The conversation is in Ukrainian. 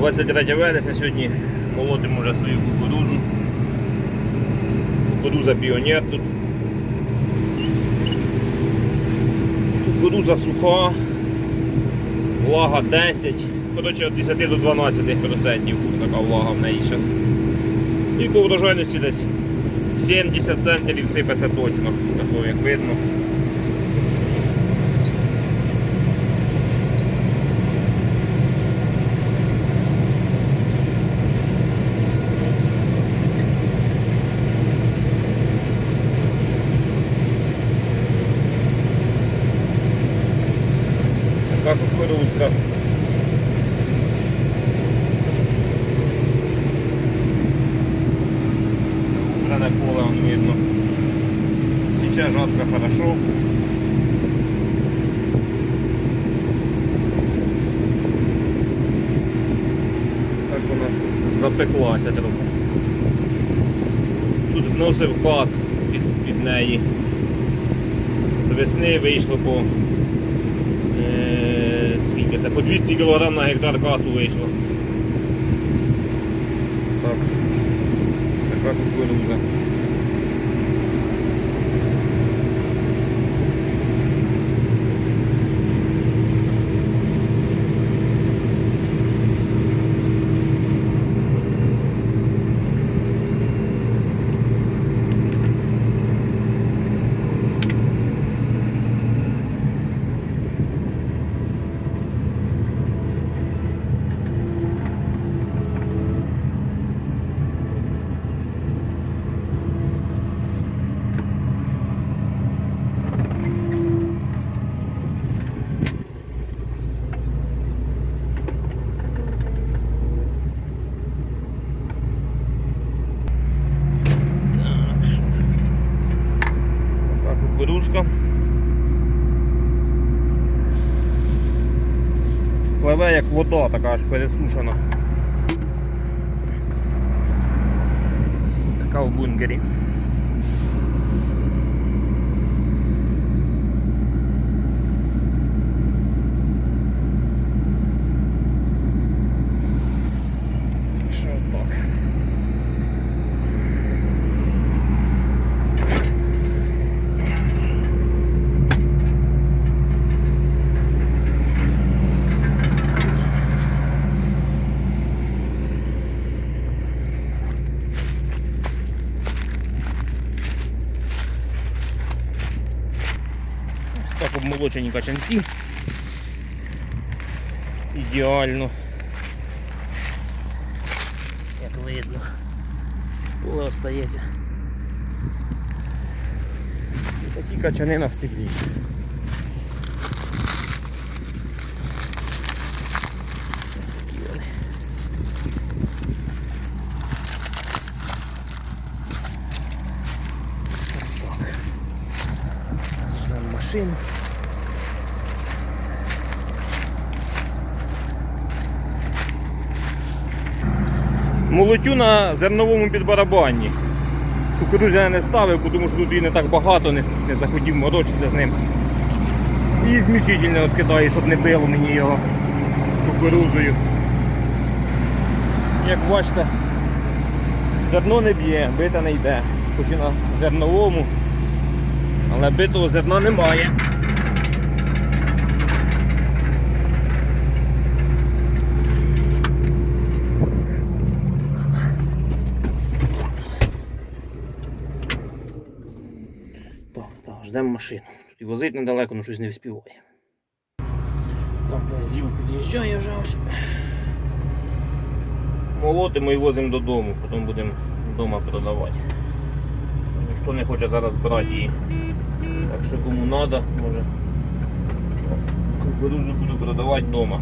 23 вересня сьогодні молотимо вже свою кукурузу. Кукуруза піонер тут. Кукуруза суха, влага 10, коротше від 10 до 12 процентів така влага в неї зараз. І по врожайності десь 70 центнерів сипеться точно, такого як видно. Така кукурузка. Убране поле он видно. Сейчас жатка хорошо. Так вона запеклася трохи. Тут вносив пас під, під неї. З весни вийшло по Це? По 200 кг на гектар касу вийшло. Так. Така кукуруза. Так, що? Така кукурузка. Пливе як вода, така аж пересушена. Така в бункері. Так що так. Так обмолочені качанці. Ідеально. Як видно. Поле остається. І такі качани на стеблі. Машину. Молотю на зерновому підбарабанні. Кукурудзу я не ставив, тому що тут її не так багато, не, не захотів морочитися з ним. І змічительно відкидаю, щоб не било мені його кукурузою. Як бачите, зерно не б'є, бита не йде. Хоч і на зерновому, але битого зерна немає. Так, так, ждемо машину. Тут і возить недалеко, але щось не вспіває. Так, на зіл під'їжджає вже ось. Молотимо і возимо додому, потім будемо вдома продавати. Ніхто не хоче зараз брати її. Так що кому треба, може. Кукурузу буду продавати вдома.